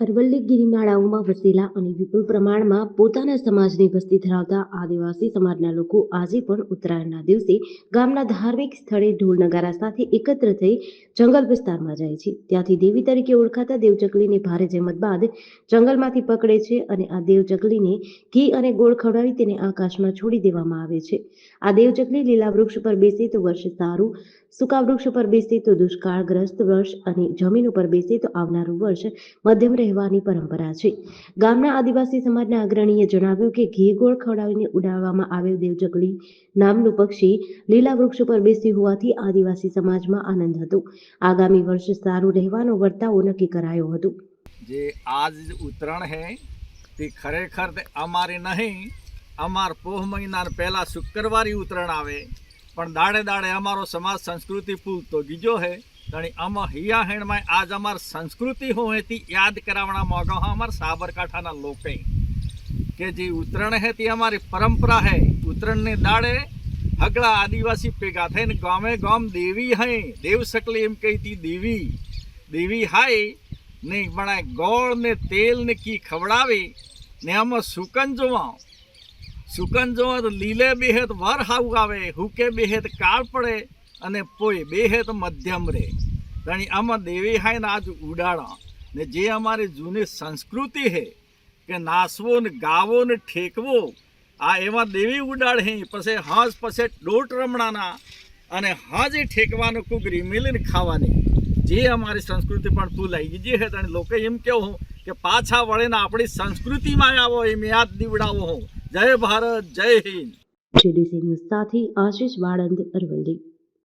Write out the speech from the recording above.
અરવલ્લી ગિરિમાળાઓમાં વસેલા અને વિપુલ પ્રમાણમાં પોતાના સમાજની વસ્તી ધરાવતા આદિવાસી સમાજના લોકો આજે પણ ઉત્તરાયણના દિવસે ગામના ધાર્મિક સ્થળે ઢોલ નગારા સાથે એકત્ર થઈ જંગલ વિસ્તારમાં જાય છે. ત્યાંથી દેવી તરીકે ઓળખાતા દેવચકલીને ભારે જહેમત બાદ જંગલમાંથી પકડે છે અને આ દેવચકલીને ઘી અને ગોળ ખવડાવી તેને આકાશમાં છોડી દેવામાં આવે છે. આ દેવચકલી લીલા વૃક્ષ પર બેસે તો વર્ષ સારું, સૂકા વૃક્ષ પર બેસે તો દુષ્કાળગ્રસ્ત વર્ષ અને જમીન ઉપર બેસે તો આવનારું વર્ષ મધ્યમ રહેવાની પરંપરા છે. ગામના આદિવાસી સમાજના અગ્રણીએ જણાવ્યું કે ઘી ગોળ ખવડાવીને ઉડાડવામાં આવેલ દેવજગલી નામનું પક્ષી લીલા વૃક્ષ પર બેસી હોવાથી આદિવાસી સમાજમાં આનંદ હતો. આગામી વર્ષ સારું રહેવાનો વર્તાવો નક્કી કરાયો હતો. જે આજ ઉત્તરાયણ હે, તે ખરેખર અમારે નહીં, અમાર પોહ મહિના પહેલા શુક્રવારી ઉત્તરાયણ આવે. પણ દાડે દાડે અમારો સમાજ સંસ્કૃતિ ભૂલતો ગીજો હે. તણી અમા હિયા હેણમાં આજ અમાર સંસ્કૃતિ હોયથી યાદ કરાવણા મોગા હા અમાર સાબરકાંઠાના લોકે કે જે ઉત્તરાયણ હે તે અમારી પરંપરા હે. ઉત્તરાયણને દાડે હગળા આદિવાસી ભેગા થઈને ગામે ગામ દેવી હૈ. દેવ સકલી એમ કહીતી દેવી. દેવી હાય ને બણાય ગોળ ને તેલ ને કી ખવડાવી ને આમાં સુકન જોવા. સુકન જોવા તો લીલે બેહેત વર હાવ આવે, હુકે બેહેત કાળ પડે અને પોઈ બેહેત મધ્યમ રે. તણી આમાં દેવી હાય ને આજ ઉડાડા. ને જે અમારી જૂની સંસ્કૃતિ હે કે નાસવો ને ગાવો ને ઠેકવો, આ એમાં દેવી ઉડાડ હે. પછી હાજ પછી ડોટ રમણાના અને હાજે ઠેકવાનું કુગરી મિલીને ખાવાની. જે અમારી સંસ્કૃતિ પણ ભૂલાઈ ગઈ છે અને લોકો એમ કેવું કે પાછા વળીને આપણી સંસ્કૃતિમાં આવો, એમ યાદ દીવડાવો હું. જય ભારત, જય હિન્દ. જીડીસી આશીષ વાળંદ અરવલ્લી.